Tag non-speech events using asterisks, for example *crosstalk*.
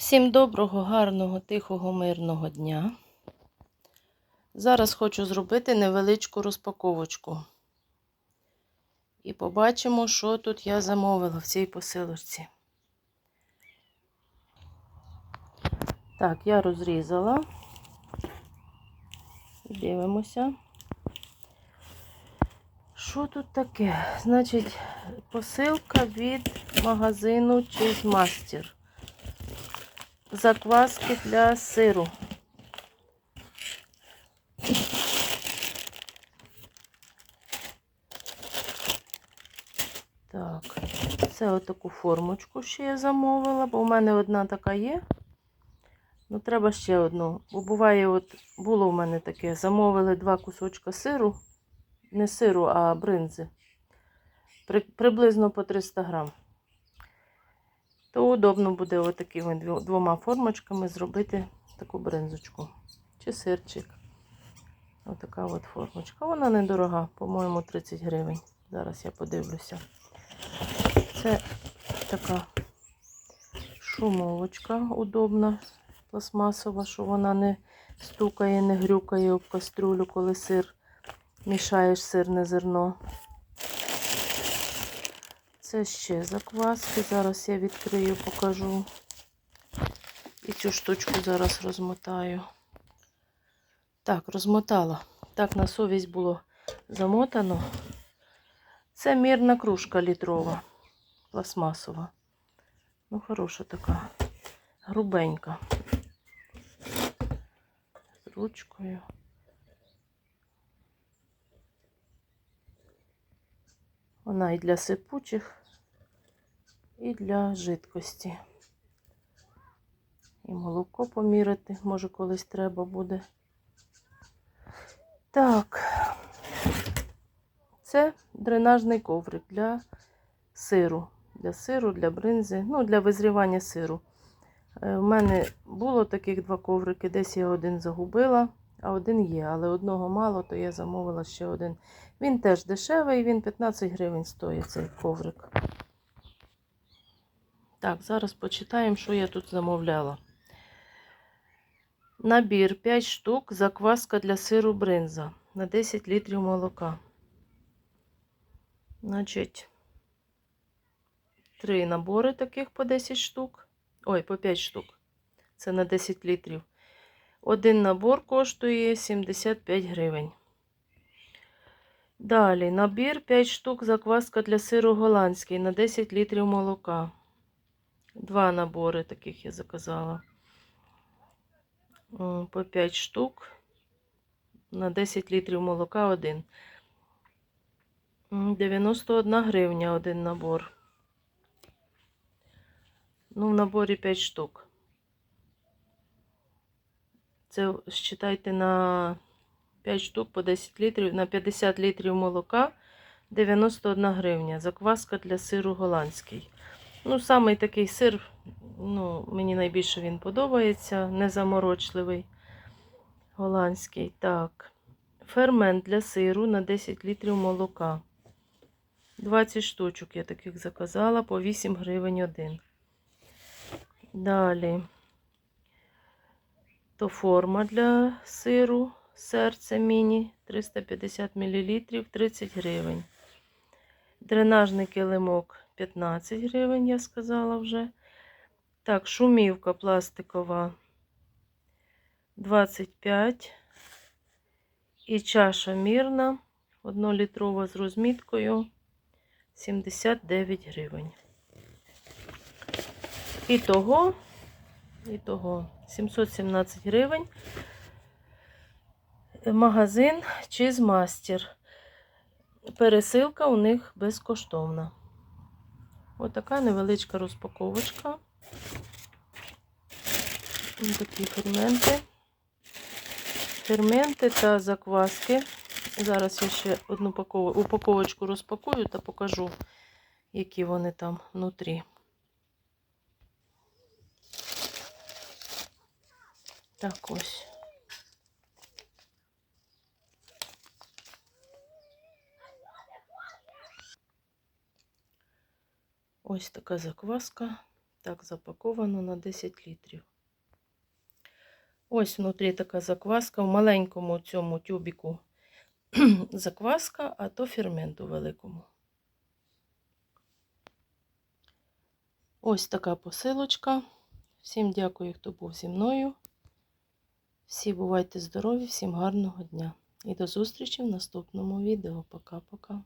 Всім доброго, гарного, тихого, мирного дня. Зараз хочу зробити невеличку розпаковочку. І побачимо, що тут я замовила в цій посилочці. Так, я розрізала. Дивимося. Що тут таке? Значить, посилка від магазину Cheese Закваски для сиру. Так, це отаку формочку ще я замовила, бо у мене одна така є. Ну, треба ще одну. Бо буває, от було в мене таке, замовили два кусочка сиру, не сиру, а бринзи. При, приблизно по 300 грам. То удобно буде отакими двома формочками зробити таку бринзочку. Чи сирчик. Отака от формочка. Вона недорога, по-моєму, 30 гривень. Зараз я подивлюся. Це така шумовочка удобна, пластмасова, що вона не стукає, не грюкає об каструлю, коли сир мішаєш сирне зерно. Це ще закваски. Зараз я відкрию, покажу. І цю штучку зараз розмотаю. Так, розмотала. Так, на совість було замотано. Це мірна кружка літрова, пластмасова. Ну, хороша така, грубенька. З ручкою. Вона і для сипучих, і для жидкості. І молоко поміряти, може, колись треба буде. Так, це дренажний коврик для сиру. Для сиру, для бринзи, ну, для визрівання сиру. У мене було таких два коврики, десь я один загубила, а один є, але одного мало, то я замовила ще один. Він теж дешевий, він 15 гривень стоїть цей коврик. Так, зараз почитаємо, що я тут замовляла. Набір 5 штук, закваска для сиру бринза на 10 літрів молока. Значить, три набори таких по 10 штук. Ой, по 5 штук. Це на 10 літрів. Один набор коштує 75 гривень. Далі набір 5 штук закваска для сиру голландський на 10 літрів молока. Два набори таких я заказала. По 5 штук. На 10 літрів молока один. 91 гривня один набор. Ну, в наборі 5 штук. Це считайте на 5 штук по 10 літрів, на 50 літрів молока 91 гривня. Закваска для сиру голландський. Ну, самий такий сир, ну, мені найбільше він подобається, незаморочливий голландський. Так. Фермент для сиру на 10 літрів молока. 20 штучок я таких заказала по 8 гривень один. Далі то форма для сиру, серце міні 350 мл 30 гривень. Дренажний килимок 15 гривень, я сказала вже. Так, шумівка пластикова 25. І чаша мірна, 1-літрова з розміткою 79 гривень. І того, і того 717 гривень. Магазин Чизмастер. Пересилка у них безкоштовна. Отака невеличка розпаковочка. Ось такі ферменти. Ферменти та закваски. Зараз я ще одну упаковочку розпакую та покажу, які вони там внутрі. Так ось. Ось така закваска Так запаковано на 10 літрів. Ось внутрі така закваска. В маленькому цьому тюбіку *clears throat* закваска, а то фермент у великому. Ось така посилочка. Всім дякую, хто був зі мною. Всі бувайте здорові, всім гарного дня. І до зустрічі в наступному відео. Пока-пока.